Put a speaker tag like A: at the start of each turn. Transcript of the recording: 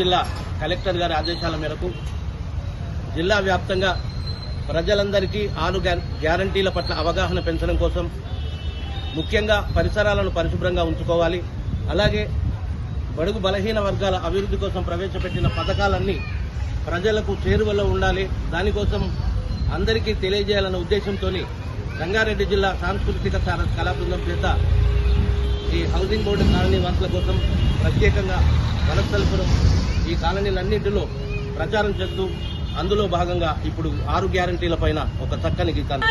A: జిల్లా కలెక్టర్ గారి ఆదేశాల మేరకు జిల్లా వ్యాప్తంగా ప్రజలందరికీ ఆరు గ్యారంటీల పట్ల అవగాహన పెంచడం కోసం ముఖ్యంగా పరిసరాలను పరిశుభ్రంగా ఉంచుకోవాలి. అలాగే బడుగు బలహీన వర్గాల అభివృద్ధి కోసం ప్రవేశపెట్టిన పథకాలన్నీ ప్రజలకు చేరువలో ఉండాలి. దానికోసం అందరికీ తెలియజేయాలన్న ఉద్దేశంతో రంగారెడ్డి జిల్లా సాంస్కృతిక కళా బృందం చేత ఈ హౌసింగ్ బోర్డు కాలనీ వాసుల కోసం ప్రత్యేకంగా వనస్థలపురం ఈ కాలనీలన్నింటిలో ప్రచారం చేస్తూ అందులో భాగంగా ఇప్పుడు ఆరు గ్యారంటీల పైన ఒక చక్కని గీతాన్ని